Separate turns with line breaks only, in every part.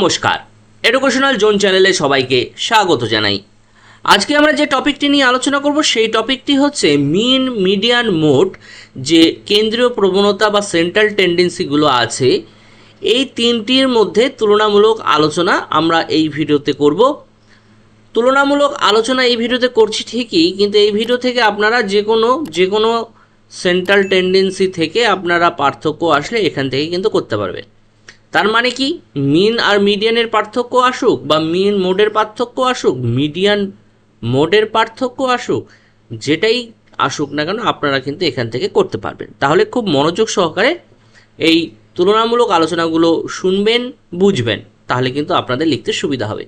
নমস্কার। Educational zone চ্যানেলে সবাইকে স্বাগত জানাই। আজকে আমরা যে টপিকটি নিয়ে আলোচনা করব, সেই টপিকটি হচ্ছে মিন মিডিয়ান মোড যে কেন্দ্রীয় প্রবণতা বা সেন্ট্রাল টেন্ডেন্সিগুলো আছে, এই তিনটির মধ্যে তুলনামূলক আলোচনা আমরা এই ভিডিওতে করব। তুলনামূলক আলোচনা এই ভিডিওতে করছি ঠিকই, কিন্তু এই ভিডিও থেকে আপনারা যে কোনো যে কোনো সেন্ট্রাল টেন্ডেন্সি থেকে আপনারা পার্থক্য আসলে এখান থেকে কিন্তু করতে পারবেন। তার মানে কি? মিন আর মিডিয়ানের পার্থক্য আসুক বা মিন মোডের পার্থক্য আসুক, মিডিয়ান মোডের পার্থক্য আসুক, যেটাই আসুক না কেন আপনারা কিন্তু এখান থেকে করতে পারবেন। তাহলে খুব মনোযোগ সহকারে এই তুলনামূলক আলোচনাগুলো শুনবেন, বুঝবেন, তাহলে কিন্তু আপনাদের লিখতে সুবিধা হবে।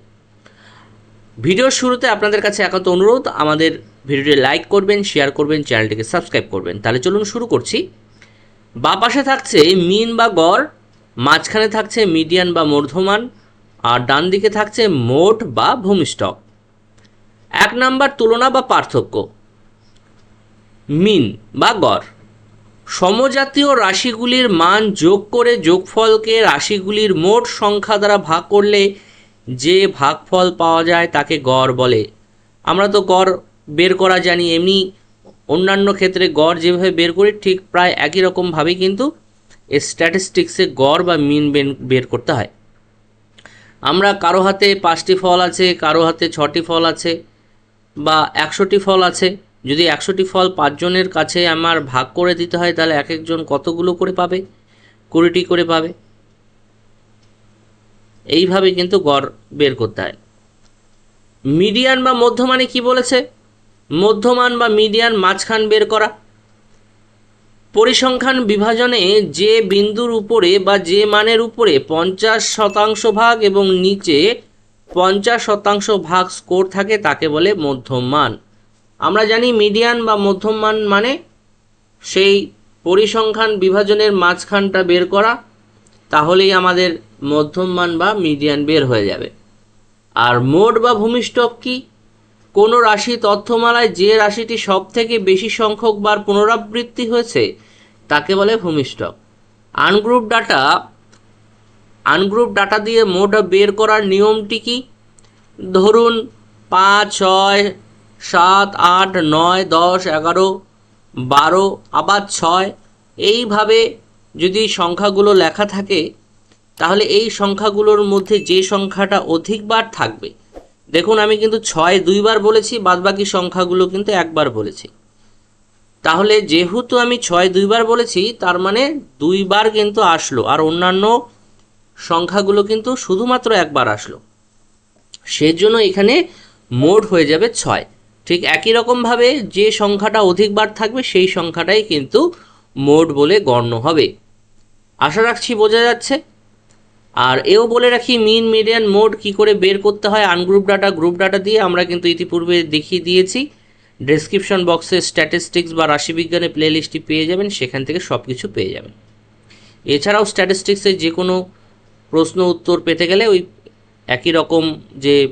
ভিডিওর শুরুতে আপনাদের কাছে একান্ত অনুরোধ, আমাদের ভিডিওটি লাইক করবেন, শেয়ার করবেন, চ্যানেলটিকে সাবস্ক্রাইব করবেন। তাহলে চলুন শুরু করছি। বা পাশে থাকছে মিন বা গড় মাঝখানে থাকছে মিডিয়ান বা মূর্ধমান, আর ডান দিকে থাকছে মোট বা ভূমিষ্ঠক। এক নাম্বার তুলনা বা পার্থক্য। মিন বা গড়। সমজাতীয় রাশিগুলির মান যোগ করে যোগফলকে রাশিগুলির মোট সংখ্যা দ্বারা ভাগ করলে যে ভাগফল পাওয়া যায় তাকে গড় বলে। আমরা তো গড় বের করা জানি, এমনি অন্যান্য ক্ষেত্রে গড় যেভাবে বের করি ঠিক প্রায় একই রকমভাবেই কিন্তু স্ট্যাটিস্টিক্সে গড় বা মিন বের করতে হয়। আমরা কারও হাতে পাঁচটি ফল আছে, কারও হাতে ছটি ফল আছে, বা একশোটি ফল আছে। যদি একশোটি ফল পাঁচজনের কাছে আমার ভাগ করে দিতে হয়, তাহলে এক একজন কতগুলো করে পাবে? কুড়িটি করে পাবে। এইভাবে কিন্তু গড় বের করতে হয়। মিডিয়ান বা মধ্যমানে কি বলেছে? মধ্যমান বা মিডিয়ান মাঝখান বের করা। পরিসংখ্যান বিভাজনে যে বিন্দুর উপরে বা যে মানের উপরে পঞ্চাশ শতাংশ ভাগ এবং নিচে পঞ্চাশ শতাংশ ভাগ স্কোর থাকে, তাকে বলে মধ্যম মান। আমরা জানি মিডিয়ান বা মধ্যম মান মানে সেই পরিসংখ্যান বিভাজনের মাঝখানটা বের করা, তাহলেই আমাদের মধ্যম মান বা মিডিয়ান বের হয়ে যাবে। আর মোট বা ভূমিষ্ঠক কি? কোনো রাশি তথ্যমালায় যে রাশিটি সব থেকে বেশি সংখ্যক বার পুনরাবৃত্তি হয়েছে, তাকে বলে ভূমিষ্ঠক আনগ্রুপ ডাটা আনগ্রুপ ডাটা দিয়ে মোট বের করার নিয়মটি কি? ধরুন পাঁচ, ছয়, সাত, আট, নয়, দশ, এগারো, বারো, আবার ছয়। এইভাবে যদি সংখ্যাগুলো লেখা থাকে, তাহলে এই সংখ্যাগুলোর মধ্যে যে সংখ্যাটা অধিকবার থাকবে দেখুন, আমি কিন্তু ছয়, দুইবার বলেছি, বাদবাকি সংখ্যাগুলো কিন্তু একবার বলেছি। তাহলে যেহেতু আমি ছয়, দুইবার বলেছি, তার মানে দুইবার কিন্তু আসলো, আর অন্যান্য সংখ্যাগুলো কিন্তু শুধুমাত্র একবার আসলো। সেজন্য এখানে মোট হয়ে যাবে ছয়। ঠিক একই রকমভাবে যে সংখ্যাটা অধিকবার থাকবে, সেই সংখ্যাটাই কিন্তু মোট বলে গণ্য হবে। আশা রাখছি বোঝা যাচ্ছে। আর এও বলে রাখি মিন মিডিয়ান মোড কি করে বের করতে হয় আনগ্রুপ ডাটা গ্রুপ ডাটা দিয়ে আমরা কিন্তু ইতিপূর্বে দেখিয়ে দিয়েছি। ডেসক্রিপশন বক্সে স্ট্যাটিস্টিক্স বা রাশিবিজ্ঞানের প্লে লিস্টটি পেয়ে যাবেন, সেখান থেকে সব কিছু পেয়ে যাবেন। এছাড়াও স্ট্যাটিস্টিক্সের যে কোনো প্রশ্ন উত্তর পেতে গেলে ওই একই রকম যে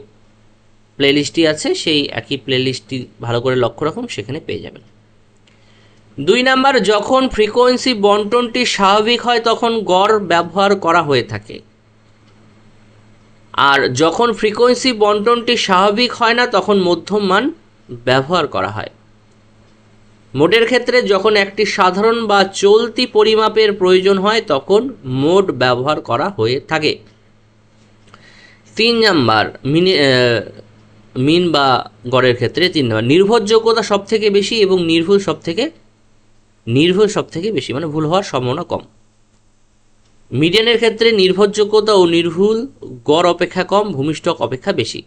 প্লেলিস্টটি আছে, সেই একই প্লেলিস্টটি ভালো করে লক্ষ্য রাখুন, সেখানে পেয়ে যাবেন। দুই নাম্বার, যখন ফ্রিকোয়েন্সি বন্টনটি স্বাভাবিক হয়, তখন গড় ব্যবহার করা হয়ে থাকে। আর যখন ফ্রিকোয়েন্সি বন্টনটি স্বাভাবিক হয় না, তখন মধ্যম মান ব্যবহার করা হয়। মোডের ক্ষেত্রে যখন একটি সাধারণ বা চলতি পরিমাপের প্রয়োজন হয়, তখন মোড ব্যবহার করা হয়ে থাকে। তিন নাম্বার, মিনি মিন বা গড়ের ক্ষেত্রে তিন নাম্বার, নির্ভরযোগ্যতা সব থেকে বেশি এবং নির্ভুল সব থেকে নির্ভুল সব থেকে বেশি মানে ভুল হওয়ার সম্ভাবনা কম। মিডিয়ানের ক্ষেত্রে নির্ভরযোগ্যতা ও নির্ভুল গড় অপেক্ষা কম ভূমিষ্ঠক অপেক্ষা বেশি।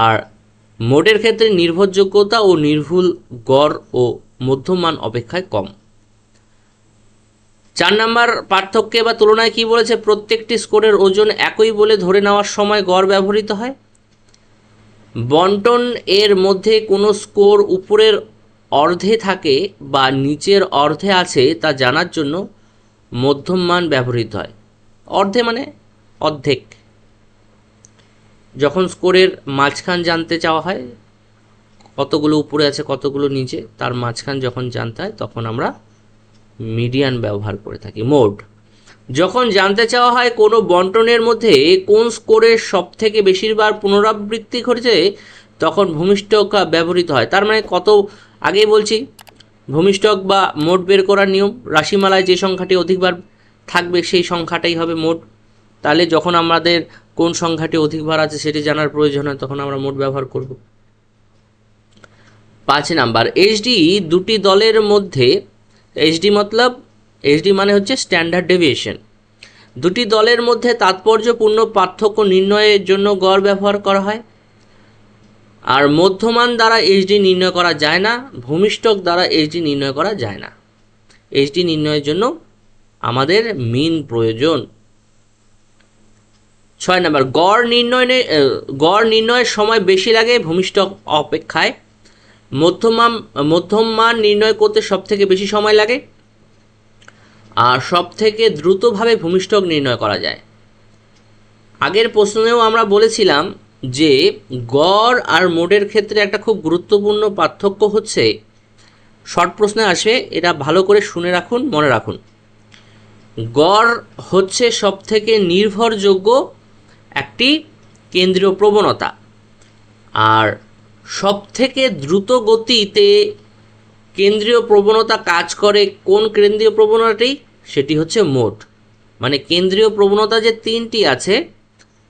আর মোডের ক্ষেত্রে নির্ভরযোগ্যতা ও নির্ভুল গড় ও মধ্যমান অপেক্ষায় কম। চার নাম্বার পার্থক্যে বা তুলনায় কি বলেছে? প্রত্যেকটি স্কোরের ওজন একই বলে ধরে নেওয়ার সময় গড় ব্যবহৃত হয়। বন্টন এর মধ্যে কোনো স্কোর উপরের অর্ধে থাকে বা নিচের অর্ধে আছে তা জানার জন্য মধ্যম মান ব্যবহৃত হয়। অর্ধে মানে অর্ধেক। যখন স্কোরের মাঝখান জানতে চাওয়া হয়, কতগুলো উপরে আছে, কতগুলো নিচে, তার মাঝখান যখন জানতে হয়, তখন আমরা মিডিয়ান ব্যবহার করে থাকি, মোড। যখন জানতে চাওয়া হয় কোনো বন্টনের মধ্যে কোন স্কোরের সব থেকে বেশিরবার পুনরাবৃত্তি ঘটেছে, তখন ভূমিষ্ঠক ব্যবহৃত হয়। তার মানে কত, আগেই বলছি ভূমিষ্ঠক বা মোট বের করার নিয়ম, রাশিমালায় যে সংখ্যাটি অধিকবার থাকবে সেই সংখ্যাটাই হবে মোট। তাহলে যখন আমাদের কোন সংখ্যাটি অধিকবার আছে সেটি জানার প্রয়োজন হয়, তখন আমরা মোট ব্যবহার করব। পাঁচ নাম্বার এইচডি দুটি দলের মধ্যে এইচডি মতলব এইচডি মানে হচ্ছে স্ট্যান্ডার্ড ডেভিয়েশন দুটি দলের মধ্যে তাৎপর্যপূর্ণ পার্থক্য নির্ণয়ের জন্য গড় ব্যবহার করা হয়। আর মধ্যমান দ্বারা এইচডি নির্ণয় করা যায় না ভূমিষ্ঠক দ্বারা এইচডি নির্ণয় করা যায় না। এইচডি নির্ণয়ের জন্য আমাদের মিন প্রয়োজন। ছয় নম্বর, গড় নির্ণয়ে গড় নির্ণয়ের সময় বেশি লাগে ভূমিষ্ঠক অপেক্ষায়। মধ্যমান মধ্যম মান নির্ণয় করতে সব থেকে বেশি সময় লাগে। আর সব থেকে দ্রুতভাবে ভূমিষ্ঠক নির্ণয় করা যায়। আগের প্রশ্নেও আমরা বলেছিলাম যে গড় আর মোডের ক্ষেত্রে একটা খুব গুরুত্বপূর্ণ পার্থক্য হচ্ছে, শর্ট প্রশ্নে আসবে এটা ভালো করে শুনে রাখুন, মনে রাখুন। গড় হচ্ছে সব থেকে নির্ভরযোগ্য একটি কেন্দ্রীয় প্রবণতা, আর সব থেকে দ্রুত গতিতে কেন্দ্রীয় প্রবণতা কাজ করে কোন কেন্দ্রীয় প্রবণতাটি? সেটি হচ্ছে মোট মানে কেন্দ্রীয় প্রবণতা যে তিনটি আছে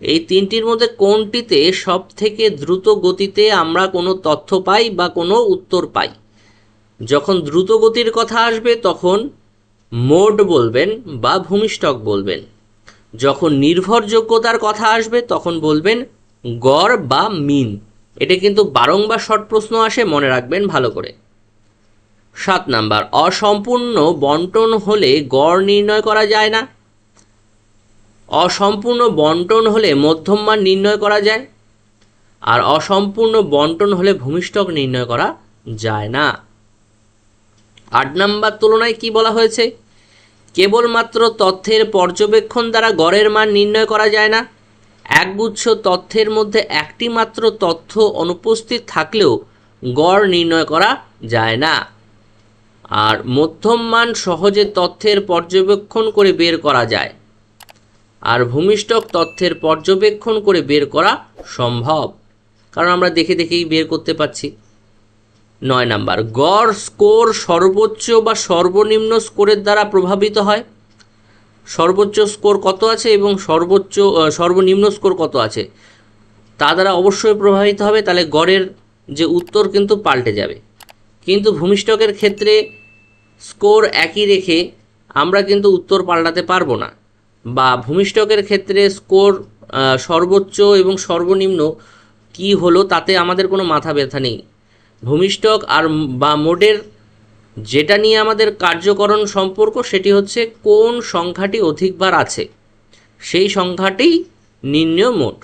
এই তিনটির মধ্যে কোনটিতে সব থেকে দ্রুত গতিতে আমরা কোনো তথ্য পাই বা কোনো উত্তর পাই? যখন দ্রুত গতির কথা আসবে, তখন মোড বলবেন বা ভূমিষ্ঠক বলবেন। যখন নির্ভরযোগ্যতার কথা আসবে, তখন বলবেন গড় বা মিন। এটা কিন্তু বারংবার শর্ট প্রশ্ন আসে, মনে রাখবেন ভালো করে। সাত নাম্বার, অসম্পূর্ণ বন্টন হলে গড় নির্ণয় করা যায় না। অসম্পূর্ণ বন্টন হলে মধ্যম মান নির্ণয় করা যায়, আর অসম্পূর্ণ বন্টন হলে ভূমিষ্ঠক নির্ণয় করা যায় না। আট নাম্বার তুলনায় কি বলা হয়েছে? কেবলমাত্র তথ্যের পর্যবেক্ষণ দ্বারা গড়ের মান নির্ণয় করা যায় না। একগুচ্ছ তথ্যের মধ্যে একটি মাত্র তথ্য অনুপস্থিত থাকলেও গড় নির্ণয় করা যায় না। আর মধ্যম মান সহজে তথ্যের পর্যবেক্ষণ করে বের করা যায়। আর ভূমিষ্ঠক তথ্যের পর্যবেক্ষণ করে বের করা সম্ভব। কারণ আমরা দেখে দেখেই বের করতে পারছি। নয় নাম্বার, গড় স্কোর সর্বোচ্চ বা সর্বনিম্ন স্কোরের দ্বারা প্রভাবিত হয়। সর্বোচ্চ স্কোর কত আছে এবং সর্বোচ্চ সর্বনিম্ন স্কোর কত আছে? তা দ্বারা অবশ্যই প্রভাবিত হবে, তাহলে গড়ের যে উত্তর কিন্তু পাল্টে যাবে। কিন্তু ভূমিষ্ঠকের ক্ষেত্রে স্কোর একই রেখে আমরা কিন্তু উত্তর পাল্টাতে পারব না। বা ভূমিষ্ঠকের ক্ষেত্রে স্কোর সর্বোচ্চ এবং সর্বনিম্ন কি হলো তাতে আমাদের কোনো মাথা ব্যথা নেই। ভূমিষ্ঠক আর বা মোডের যেটা নিয়ে আমাদের কার্যকরণ সম্পর্ক সেটি হচ্ছে কোন সংখ্যাটি অধিকবার আছে। সেই সংখ্যাটি নির্ণয় মোট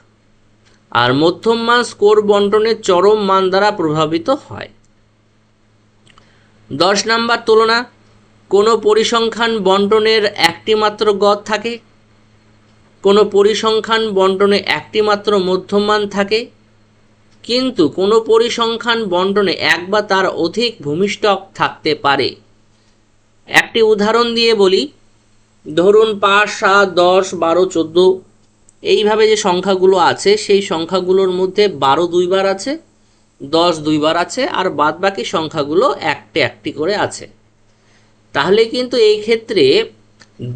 আর মধ্যম মান স্কোর বন্টনের চরম মান দ্বারা প্রভাবিত হয়। দশ নাম্বার তুলনা কোনো পরিসংখ্যান বন্টনের একটি মাত্র গড় থাকে? কোনো পরিসংখ্যান বন্টনে একটি মাত্র মধ্যমান থাকে? কিন্তু কোনো পরিসংখ্যান বন্টনে এক বা তার অধিক ভূমিষ্ঠক থাকতে পারে। একটি উদাহরণ দিয়ে বলি, ধরুন পাঁচ, সাত, দশ, বারো, চোদ্দ, এইভাবে যে সংখ্যাগুলো আছে, সেই সংখ্যাগুলোর মধ্যে বারো দুইবার আছে, দশ দুইবার আছে, আর বাদ বাকি সংখ্যাগুলো একটি একটি করে আছে। তাহলে কিন্তু এই ক্ষেত্রে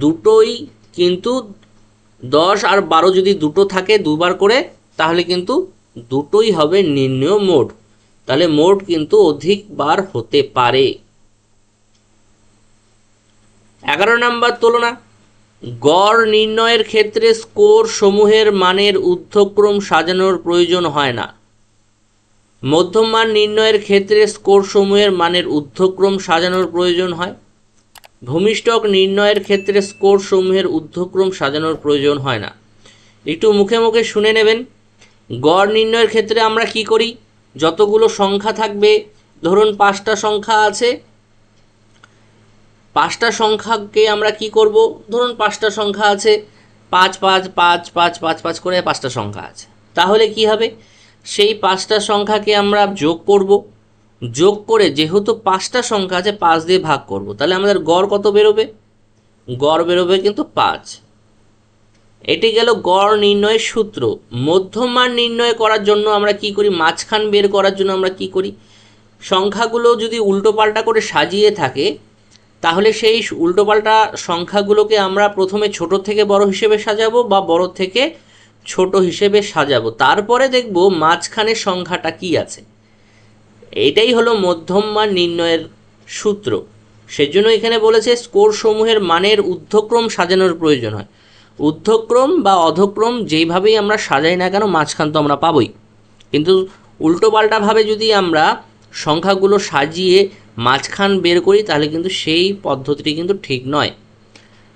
দুটোই কিন্তু দশ আর বারো যদি দুটো থাকে দুবার করে, তাহলে কিন্তু দুটোই হবে নির্ণয় মোট। তাহলে মোট কিন্তু অধিকবার হতে পারে। এগারো নাম্বার তুলনা। গড় নির্ণয়ের ক্ষেত্রে স্কোর সমূহের মানের ঊর্ধ্বক্রম সাজানোর প্রয়োজন হয় না। মধ্যম মান নির্ণয়ের ক্ষেত্রে স্কোর সমূহের মানের ঊর্ধ্বক্রম সাজানোর প্রয়োজন হয়। ভূমিষ্ঠক নির্ণয়ের ক্ষেত্রে স্কোর সমূহের ঊর্ধ্বক্রম সাজানোর প্রয়োজন হয় না। একটু মুখে মুখে শুনে নেবেন, গড় নির্ণয়ের ক্ষেত্রে আমরা কি করি? যতগুলো সংখ্যা থাকবে, ধরুন পাঁচটা সংখ্যা আছে, পাঁচটা সংখ্যাকে আমরা কি করব? ধরুন পাঁচটা সংখ্যা আছে, পাঁচ পাঁচ পাঁচ পাঁচ পাঁচ পাঁচ করে পাঁচটা সংখ্যা আছে। তাহলে কি হবে? সেই পাঁচটা সংখ্যাকে আমরা যোগ করব। যোগ করে যেহেতু পাঁচটা সংখ্যা আছে, পাঁচ দিয়ে ভাগ করব। তাহলে আমাদের গড় কত বেরোবে? গড় বেরোবে কিন্তু পাঁচ। এটি গেল গড় নির্ণয়ের সূত্র। মধ্যমান নির্ণয় করার জন্য আমরা কি করি? মাঝখান বের করার জন্য আমরা কি করি? সংখ্যাগুলো যদি উল্টোপাল্টা করে সাজিয়ে থাকে, তাহলে সেই উল্টোপাল্টা সংখ্যাগুলোকে আমরা প্রথমে ছোট থেকে বড় হিসেবে সাজাবো বা বড় থেকে ছোট হিসেবে সাজাবো। তারপরে দেখব মাঝখানের সংখ্যাটা কি আছে। এটাই হলো মধ্যম মান নির্ণয়ের সূত্র। সেজন্য এখানে বলেছে স্কোর সমূহের মানের ঊর্ধ্বক্রম সাজানোর প্রয়োজন হয়। ঊর্ধ্বক্রম বা অধক্রম যেইভাবেই আমরা সাজাই না কেন মাঝখান তো আমরা পাবই। কিন্তু উল্টোপাল্টাভাবে যদি আমরা সংখ্যাগুলো সাজিয়ে মাঝখান বের করি, তাহলে কিন্তু সেই পদ্ধতিটি কিন্তু ঠিক নয়।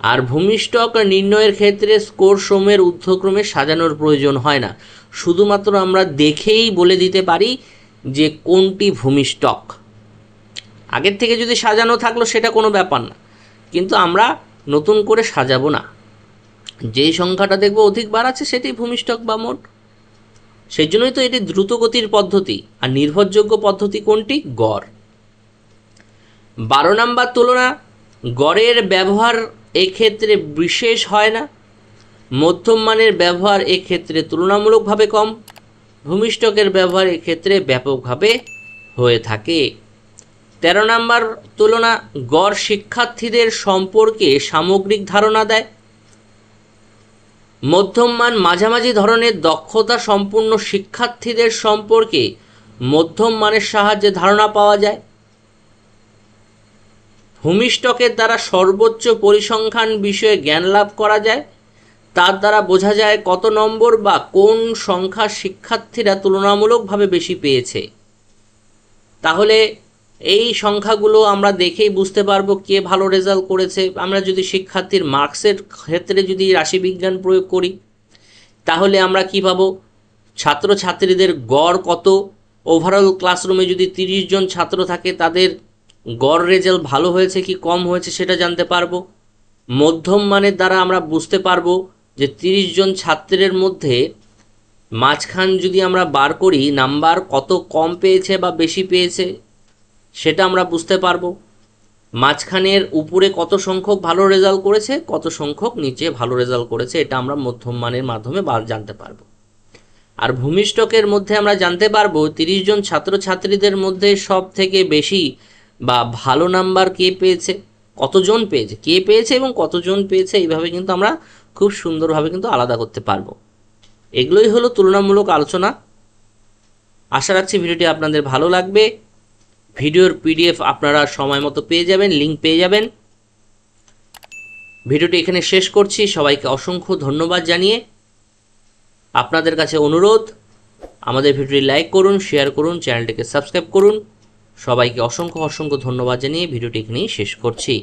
আর ভূমিষ্ঠক নির্ণয়ের ক্ষেত্রে স্কোর সমূহের ঊর্ধ্বক্রমে সাজানোর প্রয়োজন হয় না। শুধুমাত্র আমরা দেখেই বলে দিতে পারি যে কোনটি ভূমিষ্ঠক আগের থেকে যদি সাজানো থাকল সেটা কোনো ব্যাপার না। কিন্তু আমরা নতুন করে সাজাবো না। যেই সংখ্যাটা দেখব অধিক বাড়াচ্ছে সেটি ভূমিষ্ঠক বা মোট। সেই জন্যই তো এটি দ্রুতগতির পদ্ধতি আর নির্ভরযোগ্য পদ্ধতি কোনটি? গড়। বারো নাম্বার তুলনা, গড়ের ব্যবহার এক্ষেত্রে বিশেষ হয় না। মধ্যম মানের ব্যবহার এক্ষেত্রে তুলনামূলকভাবে কম। ভূমিষ্ঠকের ব্যবহার এক্ষেত্রে ব্যাপকভাবে হয়ে থাকে। তেরো নম্বর তুলনা গড় শিক্ষার্থীদের সম্পর্কে সামগ্রিক ধারণা দেয়। মধ্যমমান মাঝামাঝি ধরনের দক্ষতা সম্পূর্ণ শিক্ষার্থীদের সম্পর্কে মধ্যম মানের সাহায্যে ধারণা পাওয়া যায়। ভূমিষ্ঠকের দ্বারা সর্বোচ্চ পরিসংখ্যান বিষয়ে জ্ঞান লাভ করা যায়। তার দ্বারা বোঝা যায় কত নম্বর বা কোন সংখ্যা শিক্ষার্থীরা তুলনামূলকভাবে বেশি পেয়েছে। তাহলে এই সংখ্যাগুলো আমরা দেখেই বুঝতে পারব কে ভালো রেজাল্ট করেছে। আমরা যদি শিক্ষার্থীর মার্কসের ক্ষেত্রে যদি রাশিবিজ্ঞান প্রয়োগ করি, তাহলে আমরা কী পাবো? ছাত্রছাত্রীদের গড় কত? ওভারঅল ক্লাসরুমে যদি তিরিশ জন ছাত্র থাকে, তাদের গড় রেজাল্ট ভালো হয়েছে কি কম হয়েছে সেটা জানতে পারব। মধ্যম মানের দ্বারা আমরা বুঝতে পারব যে তিরিশ জন ছাত্রের মধ্যে মাঝখান যদি আমরা বার করি, নাম্বার কত কম পেয়েছে বা বেশি পেয়েছে, সেটা আমরা বুঝতে পারব। মাঝখানের উপরে কত সংখ্যক ভালো রেজাল্ট করেছে, কত সংখ্যক নিচে ভালো রেজাল্ট করেছে, এটা আমরা মধ্যম মানের মাধ্যমে জানতে পারব। আর ভূমিষ্ঠকের মধ্যে আমরা জানতে পারব, তিরিশ জন ছাত্রছাত্রীদের মধ্যে সব থেকে বেশি বা ভালো নাম্বার কে পেয়েছে, কতজন পেয়েছে, কে পেয়েছে এবং কতজন পেয়েছে, এইভাবে কিন্তু আমরা খুব সুন্দরভাবে কিন্তু আলাদা করতে পারব। এগুলোই হলো তুলনামূলক আলোচনা। আশা রাখছি ভিডিওটি আপনাদের ভালো লাগবে। ভিডিওর পিডিএফ আপনারা সময় মতো পেয়ে যাবেন লিঙ্ক পেয়ে যাবেন। ভিডিওটি এখানে শেষ করছি। সবাইকে অসংখ্য ধন্যবাদ জানিয়ে আপনাদের কাছে অনুরোধ। আমাদের ভিডিওটি লাইক করুন শেয়ার করুন চ্যানেলটিকে সাবস্ক্রাইব করুন। সবাইকে অসংখ্য অসংখ্য ধন্যবাদ জানিয়ে ভিডিওটি এখানেই শেষ করছি।